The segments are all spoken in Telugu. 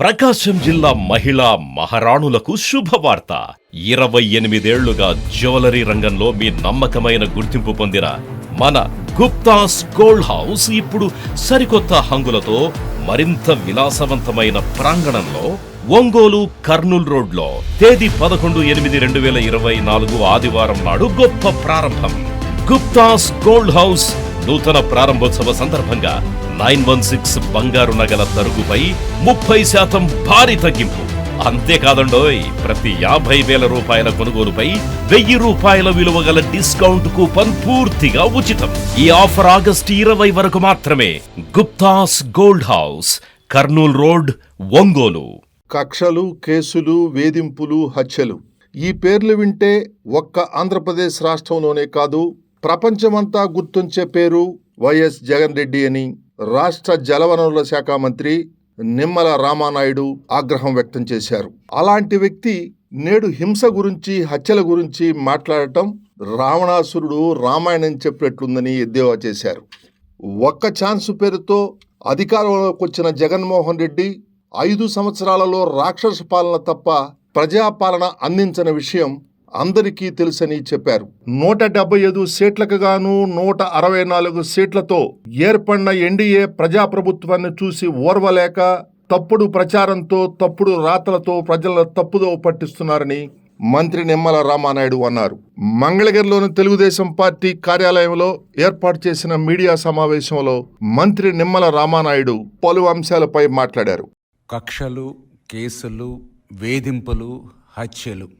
ప్రకాశం జిల్లా మహిళా మహారాణులకు శుభవార్త. ఇరవై ఎనిమిదేళ్ళుగా జ్యువెలరీ రంగంలో మీ నమ్మకమైన గుర్తింపు పొందిన మన గుప్తాస్ గోల్డ్ హౌస్ ఇప్పుడు సరికొత్త హంగులతో మరింత విలాసవంతమైన ప్రాంగణంలో ఒంగోలు కర్నూల్ రోడ్లో తేదీ పదకొండు ఎనిమిది రెండు వేల ఇరవై నాలుగు ఆదివారం నాడు గొప్ప ప్రారంభం. గుప్తాస్ గోల్డ్ హౌస్ నూతన ప్రారంభోత్సవ సందర్భంగా నైన్ వన్ సిక్స్ బంగారు నగల తరుగుపై ముప్పై శాతం భారీ తగ్గింపు. అంతేకాదండోయ్ ప్రతి యాభై వేల రూపాయల కొనుగోలుపై వెయ్యి రూపాయల విలువ గల డిస్కౌంట్ కూపన్ పూర్తిగా ఉచితం. ఈ ఆఫర్ ఆగస్టు ఇరవై వరకు మాత్రమే. Guptas gold house Kurnool road Ongole. కక్షలు కేసులు వేధింపులు హత్యలు. ఈ పేర్లు వింటే ఒక్క ఆంధ్రప్రదేశ్ రాష్ట్రంలోనే కాదు ప్రపంచమంతా గుర్తుంచే పేరు వైఎస్ జగన్ రెడ్డి అని రాష్ట్ర జలవనరుల శాఖ మంత్రి నిమ్మల రామానాయుడు ఆగ్రహం వ్యక్తం చేశారు. అలాంటి వ్యక్తి నేడు హింస గురించి హత్యల గురించి మాట్లాడటం రావణాసురుడు రామాయణం చెప్పినట్లుందని ఎద్దేవా చేశారు. ఒక్క ఛాన్స్ పేరుతో అధికారంలోకి వచ్చిన జగన్మోహన్ రెడ్డి ఐదు సంవత్సరాలలో రాక్షస పాలన తప్ప ప్రజాపాలన అందించిన విషయం అందరికీ తెలుసని చెప్పారు. నూట డెబ్బై ఐదు సీట్లకు గాను నూట అరవై నాలుగు సీట్లతో ఏర్పడిన ఎన్డీఏ ప్రజాప్రభుత్వాన్ని చూసి ఓర్వలేక తప్పుడు ప్రచారంతో తప్పుడు రాతలతో ప్రజల తప్పుదో పట్టిస్తున్నారని మంత్రి నిమ్మల రామానాయుడు అన్నారు. మంగళగిరిలోని తెలుగుదేశం పార్టీ కార్యాలయంలో ఏర్పాటు చేసిన మీడియా సమావేశంలో మంత్రి నిమ్మల రామానాయుడు పలు అంశాలపై మాట్లాడారు. కక్షలు కేసులు వేధింపులు హత్యలు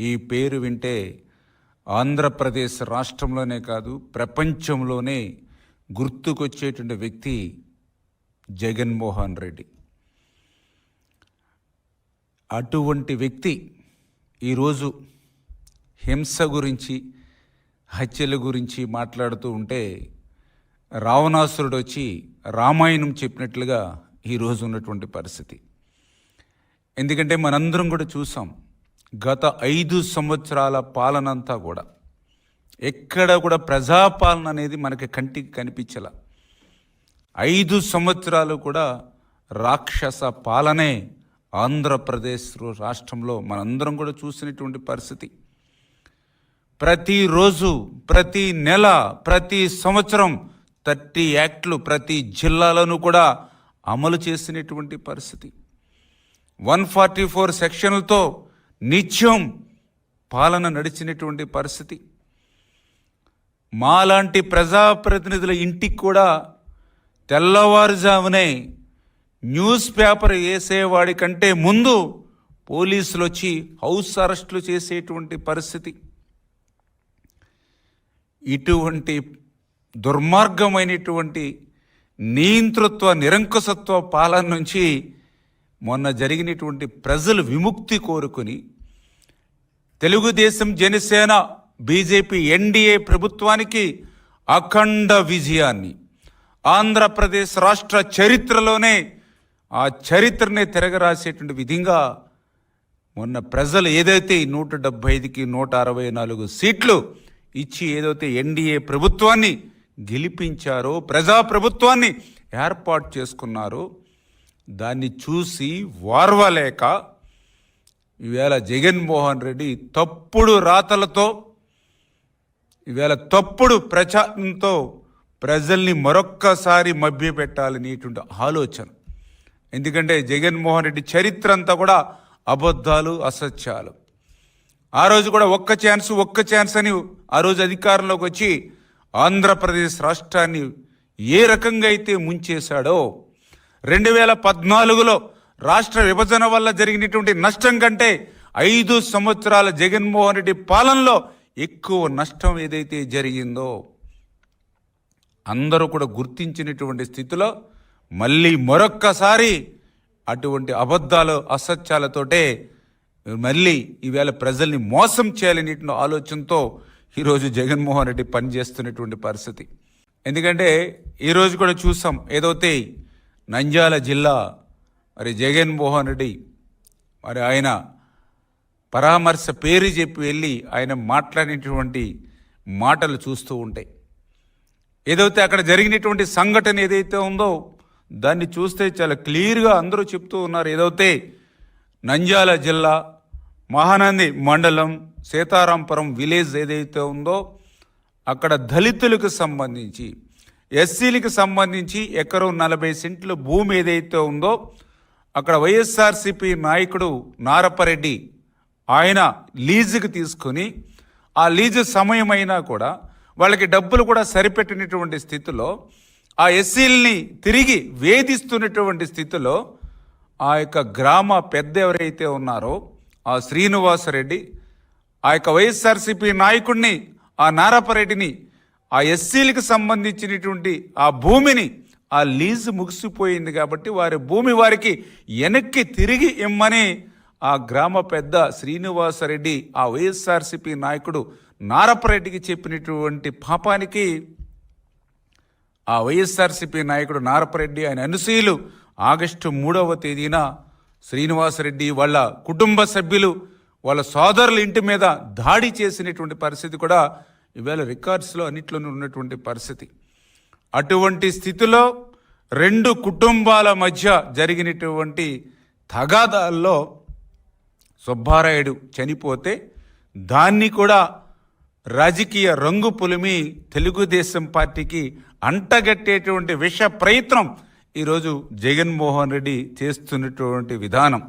ఈ పేరు వింటే ఆంధ్రప్రదేశ్ రాష్ట్రంలోనే కాదు ప్రపంచంలోనే గుర్తుకొచ్చేటువంటి వ్యక్తి జగన్మోహన్ రెడ్డి. అటువంటి వ్యక్తి ఈరోజు హింస గురించి హత్యల గురించి మాట్లాడుతూ ఉంటే రావణాసురుడు వచ్చి రామాయణం చెప్పినట్లుగా ఈరోజు ఉన్నటువంటి పరిస్థితి. ఎందుకంటే మనందరం కూడా చూసాం గత ఐదు సంవత్సరాల పాలన అంతా కూడా ఎక్కడ కూడా ప్రజాపాలన అనేది మనకి కంటికి కనిపించల. ఐదు సంవత్సరాలు కూడా రాక్షస పాలనే ఆంధ్రప్రదేశ్ రాష్ట్రంలో మనందరం కూడా చూసినటువంటి పరిస్థితి. ప్రతిరోజు ప్రతి నెల ప్రతి సంవత్సరం థర్టీ యాక్ట్లు ప్రతి జిల్లాలను కూడా అమలు చేసినటువంటి పరిస్థితి. వన్ ఫార్టీ ఫోర్ సెక్షన్లతో నిత్యం పాలన నడిచినటువంటి పరిస్థితి. మాలాంటి ప్రజాప్రతినిధుల ఇంటికి కూడా తెల్లవారుజామునే న్యూస్ పేపర్ వేసేవాడి కంటే ముందు పోలీసులు వచ్చి హౌస్ అరెస్టులు చేసేటువంటి పరిస్థితి. ఇటువంటి దుర్మార్గమైనటువంటి నియంతృత్వ నిరంకుశత్వ పాలన నుంచి మొన్న జరిగినటువంటి ప్రజలు విముక్తి కోరుకుని తెలుగుదేశం జనసేన బీజేపీ ఎన్డీఏ ప్రభుత్వానికి అఖండ విజయాన్ని ఆంధ్రప్రదేశ్ రాష్ట్ర చరిత్రలోనే ఆ చరిత్రనే తిరగరాసేటువంటి విధంగా మొన్న ప్రజలు ఏదైతే నూట డెబ్బై ఐదుకి నూట అరవై నాలుగు సీట్లు ఇచ్చి ఏదైతే ఎన్డీఏ ప్రభుత్వాన్ని గెలిపించారో ప్రజా ప్రభుత్వాన్ని ఏర్పాటు చేసుకున్నారో దాన్ని చూసి వార్వలేక ఈవేళ జగన్మోహన్ రెడ్డి తప్పుడు రాతలతో ఈవేళ తప్పుడు ప్రచారంతో ప్రజల్ని మరొక్కసారి మభ్యపెట్టాలనేటువంటి ఆలోచన. ఎందుకంటే జగన్మోహన్ రెడ్డి చరిత్ర అంతా కూడా అబద్ధాలు అసత్యాలు. ఆ రోజు కూడా ఒక్క ఛాన్స్ ఒక్క ఛాన్స్ అని ఆ రోజు అధికారంలోకి వచ్చి ఆంధ్రప్రదేశ్ రాష్ట్రాన్ని ఏ రకంగా అయితే ముంచేశాడో రెండు వేల పద్నాలుగులో రాష్ట్ర విభజన వల్ల జరిగినటువంటి నష్టం కంటే ఐదు సంవత్సరాల జగన్మోహన్ రెడ్డి పాలనలో ఎక్కువ నష్టం ఏదైతే జరిగిందో అందరూ కూడా గుర్తించినటువంటి స్థితిలో మళ్ళీ మరొక్కసారి అటువంటి అబద్ధాలు అసత్యాలతోటే మళ్ళీ ఈవేళ ప్రజల్ని మోసం చేయాలనేటువంటి ఆలోచనతో ఈరోజు జగన్మోహన్ రెడ్డి పనిచేస్తున్నటువంటి పరిస్థితి. ఎందుకంటే ఈరోజు కూడా చూసాం ఏదైతే నంద్యాల జిల్లా మరి జగన్మోహన్ రెడ్డి మరి ఆయన పరామర్శ పేరు చెప్పి వెళ్ళి ఆయన మాట్లాడినటువంటి మాటలు చూస్తూ ఉంటాయి ఏదైతే అక్కడ జరిగినటువంటి సంఘటన ఏదైతే ఉందో దాన్ని చూస్తే చాలా క్లియర్గా అందరూ చెప్తూ ఉన్నారు. ఏదైతే నంద్యాల జిల్లా మహానంది మండలం సీతారాంపురం విలేజ్ ఏదైతే ఉందో అక్కడ దళితులకు సంబంధించి ఎస్సీలకు సంబంధించి ఎకరం నలభై సెంట్ల భూమి ఏదైతే ఉందో అక్కడ వైఎస్ఆర్సిపి నాయకుడు నారపరెడ్డి ఆయన లీజుకి తీసుకొని ఆ లీజు సమయమైనా కూడా వాళ్ళకి డబ్బులు కూడా సరిపెట్టినటువంటి స్థితిలో ఆ ఎస్సీలని తిరిగి వేధిస్తున్నటువంటి స్థితిలో ఆ యొక్క గ్రామ పెద్ద ఎవరైతే ఉన్నారో ఆ శ్రీనివాసరెడ్డి ఆ యొక్క వైఎస్ఆర్సిపి నాయకుడిని ఆ నారపరెడ్డిని ఆ ఎస్సీలకు సంబంధించినటువంటి ఆ భూమిని ఆ లీజు ముగిసిపోయింది కాబట్టి వారి భూమి వారికి వెనక్కి తిరిగి ఇమ్మని ఆ గ్రామ పెద్ద శ్రీనివాసరెడ్డి ఆ వైఎస్ఆర్సీపీ నాయకుడు నారపరెడ్డికి చెప్పినటువంటి పాపానికి ఆ వైఎస్ఆర్సీపీ నాయకుడు నారపరెడ్డి ఆయన అనుసూయులు ఆగస్టు మూడవ తేదీన శ్రీనివాసరెడ్డి వాళ్ళ కుటుంబ సభ్యులు వాళ్ళ సోదరుల ఇంటి మీద దాడి చేసినటువంటి పరిస్థితి కూడా ఇవాళ రికార్డ్స్లో అన్నిట్లోనూ ఉన్నటువంటి పరిస్థితి. అటువంటి స్థితిలో రెండు కుటుంబాల మధ్య జరిగినటువంటి తగాదాల్లో సుబ్బారాయుడు చనిపోతే దాన్ని కూడా రాజకీయ రంగు పులిమి తెలుగుదేశం పార్టీకి అంటగట్టేటువంటి విష ప్రయత్నం ఈరోజు జగన్మోహన్ రెడ్డి చేస్తున్నటువంటి విధానం.